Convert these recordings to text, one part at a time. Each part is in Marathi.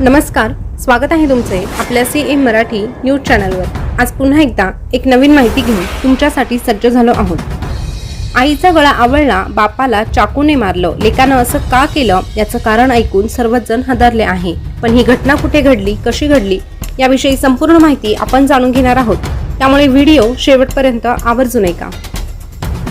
नमस्कार स्वागत आहे तुमचे आपल्या सी एम मराठी न्यूज चॅनलवर. आज पुन्हा एकदा एक नवीन माहिती घेऊन तुमच्यासाठी सज्ज झालो आहोत. आईचा गळा आवळला बापाला चाकूने मारलं. लेकानं असं का केलं याचं कारण ऐकून सर्वच जण हादरले आहे. पण ही घटना कुठे घडली कशी घडली याविषयी संपूर्ण माहिती आपण जाणून घेणार आहोत. त्यामुळे व्हिडिओ शेवटपर्यंत आवर्जून ऐका.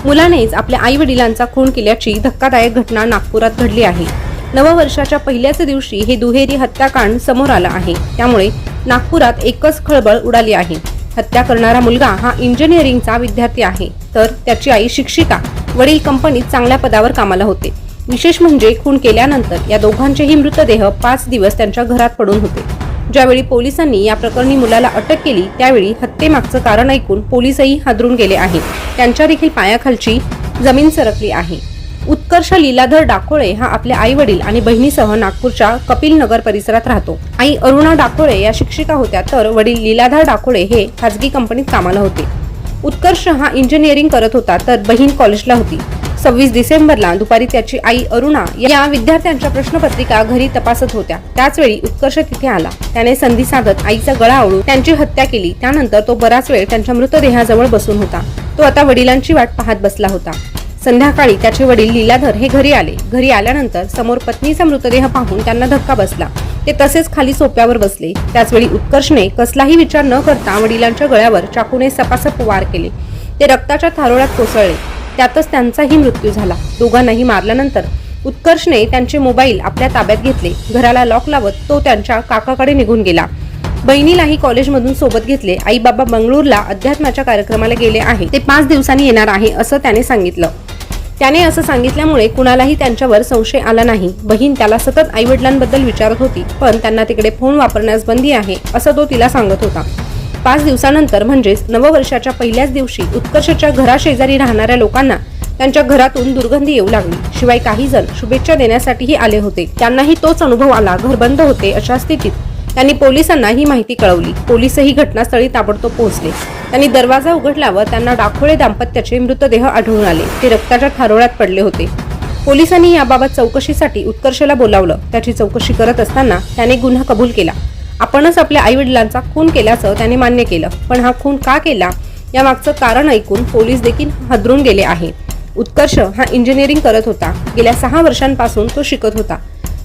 मुलानेच आपल्या आई वडिलांचा खून केल्याची धक्कादायक घटना नागपुरात घडली आहे. नववर्षाच्या पहिल्याच दिवशी हे दुहेरी हत्याकांड समोर आलं आहे. त्यामुळे नागपुरात एकच खळबळ उडाली आहे. हत्या करणारा मुलगा हा इंजिनिअरिंगचा विद्यार्थी आहे. तर त्याची आई शिक्षिका वडील कंपनीत चांगल्या पदावर कामाला होते. विशेष म्हणजे खून केल्यानंतर या दोघांचेही मृतदेह पाच दिवस त्यांच्या घरात पडून होते. ज्यावेळी पोलिसांनी या प्रकरणी मुलाला अटक केली त्यावेळी हत्येमागचं कारण ऐकून पोलिसही हादरून गेले आहेत. त्यांच्या देखील पायाखालची जमीन सरकली आहे. उत्कर्ष लीलाधर डाकोळे हा आपल्या आई वडील आणि बहिणीसह नागपूरच्या कपिल नगर परिसरात राहतो. आई अरुणा डाकोळे या शिक्षिका होत्या तर वडील लीलाधर डाकोळे हे खाजगी कंपनीत कामाला होते. उत्कर्ष हा इंजिनिअरिंग करत होता तर बहीण कॉलेजला होती. सव्वीस डिसेंबरला दुपारी त्याची आई अरुणा या विद्यार्थ्यांच्या प्रश्नपत्रिका घरी तपासत होत्या. त्याचवेळी उत्कर्ष तिथे आला. त्याने संधी साधत आईचा गळा आवळून त्यांची हत्या केली. त्यानंतर तो बराच वेळ त्यांच्या मृतदेहाजवळ बसून होता. तो आता वडिलांची वाट पाहत बसला होता. संध्याकाळी त्याचे वडील लीलाधर हे घरी आले. घरी आल्यानंतर समोर पत्नीचा मृतदेह पाहून त्यांना धक्का बसला. ते तसेच खाली सोप्यावर बसले. त्याचवेळी उत्कर्षने कसलाही विचार न करता वडिलांच्या गळ्यावर चाकूने सपासप वार केले. ते रक्ताच्या थारोळ्यात कोसळले. त्यातच त्यांचाही मृत्यू झाला. दोघांनाही मारल्यानंतर उत्कर्षने त्यांचे मोबाईल आपल्या ताब्यात घेतले. घराला लॉक लावत तो त्यांच्या काकाकडे निघून गेला. बहिणीलाही कॉलेजमधून सोबत घेतले. आई बाबा बंगळूरला अध्यात्माच्या कार्यक्रमाला गेले आहे. ते पाच दिवसांनी येणार आहे असं त्याने सांगितलं. त्याने असं सांगितल्यामुळे कुणालाही त्यांच्यावर संशय आला नाही. बहीण त्याला सतत आईवडिलांबद्दल विचारत होती पण त्यांना तिकडे फोन वापरण्यास बंदी आहे असं तो तिला सांगत होता. पाच दिवसानंतर म्हणजेच नववर्षाच्या पहिल्याच दिवशी उत्कर्षच्या घराशेजारी राहणाऱ्या लोकांना त्यांच्या घरातून दुर्गंधी येऊ लागली. शिवाय काही जण शुभेच्छा देण्यासाठीही आले होते. त्यांनाही तोच अनुभव आला. घर बंद होते अशा स्थितीत त्यांनी पोलिसांना ही माहिती कळवली. पोलिसही घटनास्थळी ताबडतोब पोहोचले. त्यांनी दरवाजा उघडला व त्यांना डाखोळे दाम्पत्याचे मृतदेह आढळून आले. ते रक्ताच्या थारोळ्यात पडले होते. पोलिसांनी याबाबत चौकशीसाठी उत्कर्षला बोलावलं. त्याची चौकशी करत असताना त्याने गुन्हा कबूल केला. आपणच आपल्या आई वडिलांचा खून केल्याचं त्याने मान्य केलं. पण हा खून का केला यामागचं कारण ऐकून पोलीस देखील हादरून गेले आहे उत्कर्ष हा इंजिनिअरिंग करत होता. गेल्या सहा वर्षांपासून तो शिकत होता.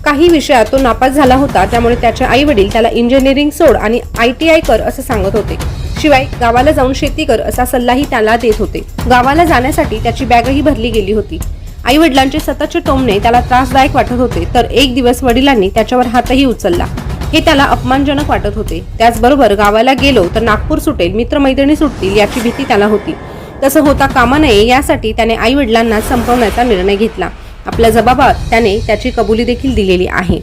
काही विषयात तो नापास झाला होता. त्यामुळे त्याचे आई वडील त्याला इंजिनिअरिंग सोड आणि आय टी आय कर असं सांगत होते. शिवाय गावाला जाऊन शेती कर असा सल्लाही त्याला देत होते. गावाला जाण्यासाठी त्याची बॅगही भरली गेली होती. आई वडिलांचे सततचे टोमणे त्याला त्रासदायक वाटत होते. तर एक दिवस वडिलांनी त्याच्यावर हातही उचलला. हे त्याला अपमानजनक वाटत होते. त्याचबरोबर गावाला गेलो तर नागपूर सुटेल मित्रमैत्रिणी सुटतील याची भीती त्याला होती. तसं होता कामा नये यासाठी त्याने आई वडिलांना संपवण्याचा निर्णय घेतला. आपल्या जबाबात त्याने त्याची कबुली देखील दिलेली आहे.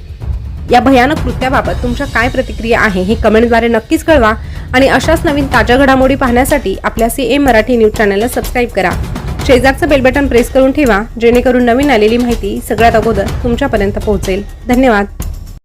या भयानक कृत्याबाबत तुमच्या काय प्रतिक्रिया आहे हे कमेंटद्वारे नक्कीच कळवा आणि अशाच नवीन ताज्या घडामोडी पाहण्यासाठी आपल्या सी एम मराठी न्यूज चॅनलला सबस्क्राईब करा. शेजारचं बेलबटन प्रेस करून ठेवा जेणेकरून नवीन आलेली माहिती सगळ्यात अगोदर तुमच्यापर्यंत पोहोचेल. धन्यवाद.